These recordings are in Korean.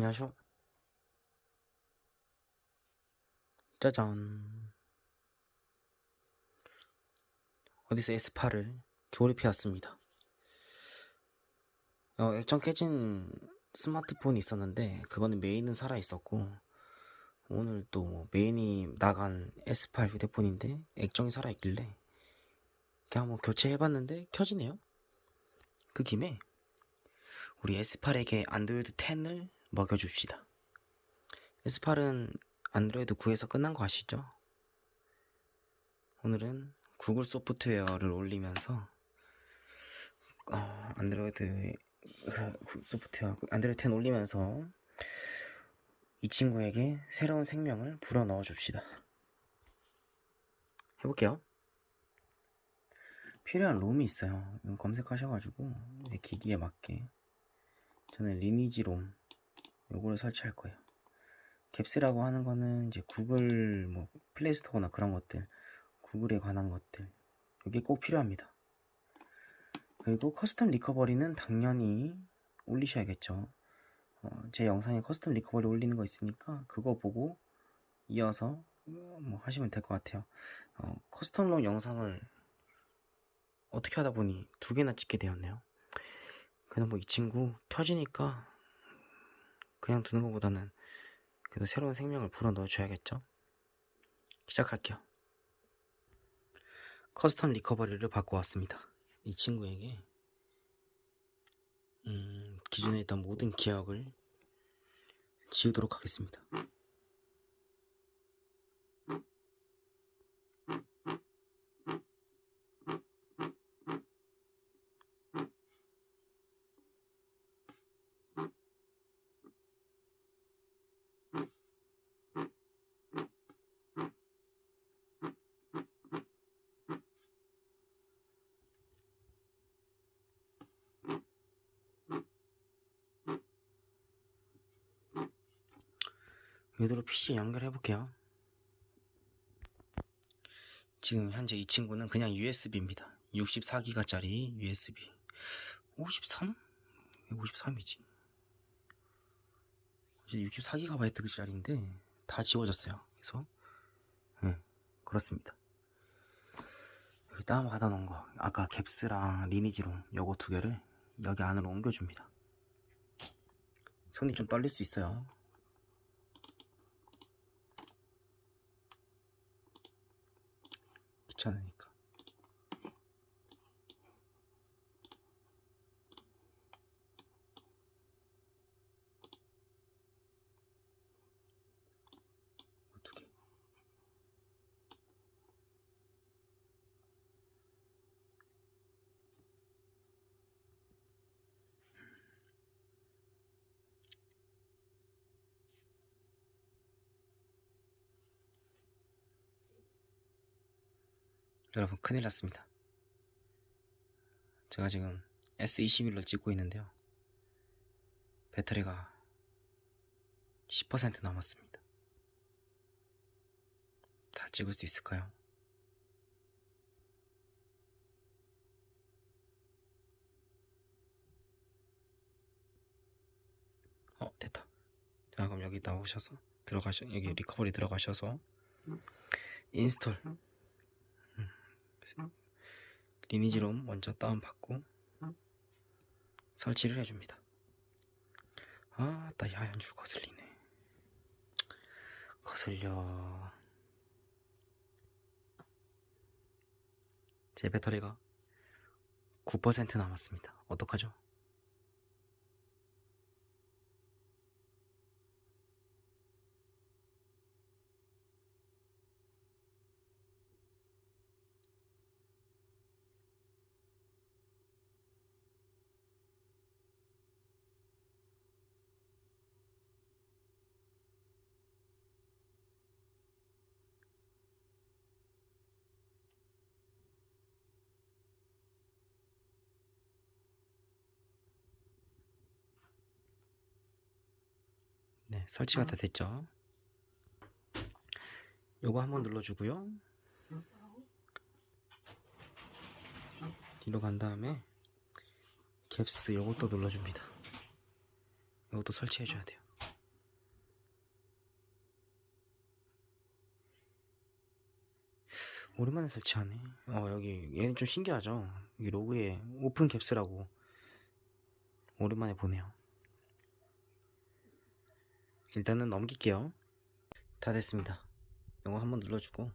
안녕하쇼. 짜잔. 어디서 S8을 조립해 왔습니다. 어, 액정 깨진 스마트폰이 있었는데 그거는 메인은 살아 있었고 오늘 또뭐 메인이 나간 S8 휴대폰인데 액정이 살아 있길래 그냥 뭐 교체해 봤는데 켜지네요. 그 김에 우리 S8에게 안드로이드 10을 먹여줍시다. S8은 안드로이드 9에서 끝난 거 아시죠? 오늘은 구글 소프트웨어를 올리면서 어, 안드로이드 그 소프트웨어 안드로이드 10 올리면서 이 친구에게 새로운 생명을 불어 넣어 줍시다. 해볼게요. 필요한 롬이 있어요. 검색하셔가지고 내 기기에 맞게 저는 리니지 롬 요거를 설치할 거예요. 갭스라고 하는 거는 이제 구글 뭐 플레이스토어나 그런 것들 구글에 관한 것들 이게 꼭 필요합니다. 그리고 커스텀 리커버리는 당연히 올리셔야겠죠. 어, 제 영상에 커스텀 리커버리 올리는 거 있으니까 그거 보고 이어서 뭐 하시면 될 것 같아요. 어, 커스텀 롬 영상을 어떻게 하다 보니 두 개나 찍게 되었네요. 그냥 뭐이 친구 켜지니까 그냥 두는 것보다는 그래도 새로운 생명을 불어 넣어줘야겠죠? 시작할게요. 커스텀 리커버리를 받고 왔습니다. 이 친구에게 음, 기존에 있던 모든 기억을 지우도록 하겠습니다. 이대로 PC에 연결해 볼게요. 지금 현재 이 친구는 그냥 USB입니다. 64기가짜리 USB. 53? 왜 53이지? 64기가바이트짜리인데 다 지워졌어요. 그래서 네, 그렇습니다. 여기 다운 받아 놓은 거 아까 갭스랑 리니지롱 요거 두 개를 여기 안으로 옮겨줍니다. 손이 좀 떨릴 수 있어요. 귀찮으 여러분 큰일 났습니다. 제가 지금 S21로 찍고 있는데요. 배터리가 10% 남았습니다. 다 찍을 수 있을까요? 어 됐다. 자 그럼 여기 나오셔서 들어가셔 여기 리커버리 들어가셔서 인스톨 리니지롬 먼저 다운받고 설치를 해줍니다. 아, 따 하얀 줄 거슬리네. 거슬려. 제 배터리가 9% 남았습니다. 어떡하죠? 설치가 다 아. 됐죠. 요거 한번 눌러주고요. 뒤로 간 다음에 갭스 요것도 눌러줍니다. 요것도 설치해줘야 돼요. 오랜만에 설치하네. 어, 여기, 얘는 좀 신기하죠? 여기 로그에 오픈 갭스라고. 오랜만에 보네요. 일단은 넘길게요. 다 됐습니다. 이거 한번 눌러주고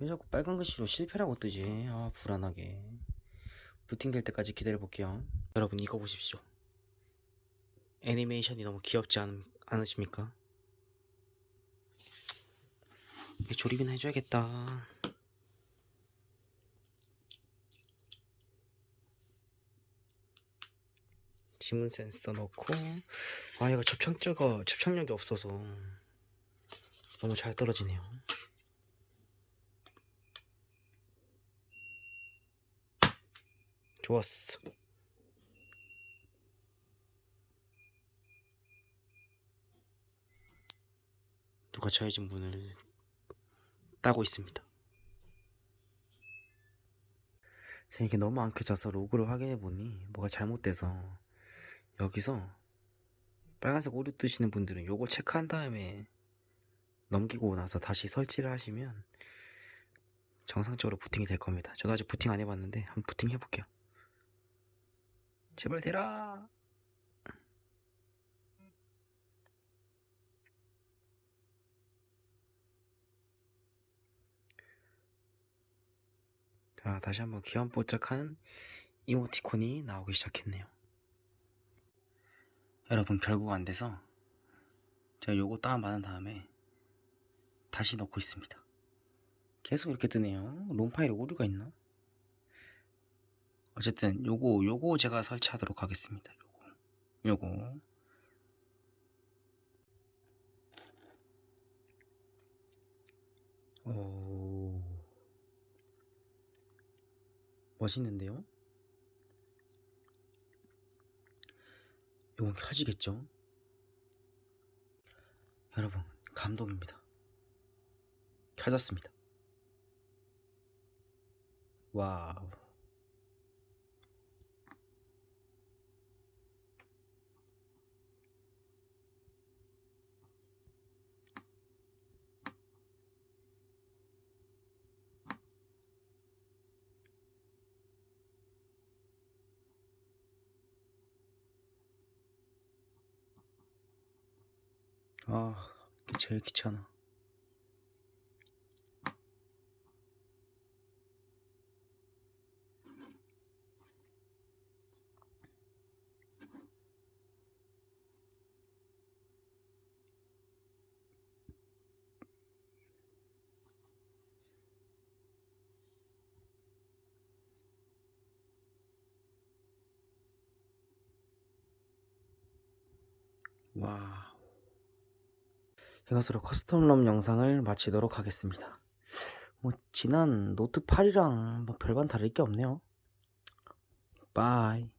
왜 자꾸 빨간 글씨로 실패라고 뜨지? 아 불안하게 부팅될 때까지 기다려 볼게요. 여러분 이거 보십시오. 애니메이션이 너무 귀엽지 않, 않으십니까? 조립이나 해줘야겠다. 지문 센서 넣고 아 얘가 접착제가 접착력이 없어서 너무 잘 떨어지네요. 좋았어. 누가 저의 집 문을 따고 있습니다. 제가 이게 너무 안 켜져서 로그를 확인해 보니 뭐가 잘못돼서 여기서 빨간색 오류 뜨시는 분들은 요걸 체크한 다음에 넘기고 나서 다시 설치를 하시면 정상적으로 부팅이 될 겁니다. 저도 아직 부팅 안 해봤는데 한번 부팅 해볼게요. 제발 되라. 자, 다시 한번 귀염뽀짝한 이모티콘이 나오기 시작했네요. 여러분, 결국 안 돼서 제가 요거 다운받은 다음에 다시 넣고 있습니다. 계속 이렇게 뜨네요. 롬 파일에 오류가 있나? 어쨌든 요거 요거 제가 설치하도록 하겠습니다. 요거 요거 오 멋있는데요? 요건 켜지겠죠? 여러분 감동입니다. 켜졌습니다. 와우. 아, 제일 귀찮아. 와. 이것으로 커스텀 롬 영상을 마치도록 하겠습니다. 뭐 지난 노트 8이랑 뭐 별반 다를 게 없네요. 바이.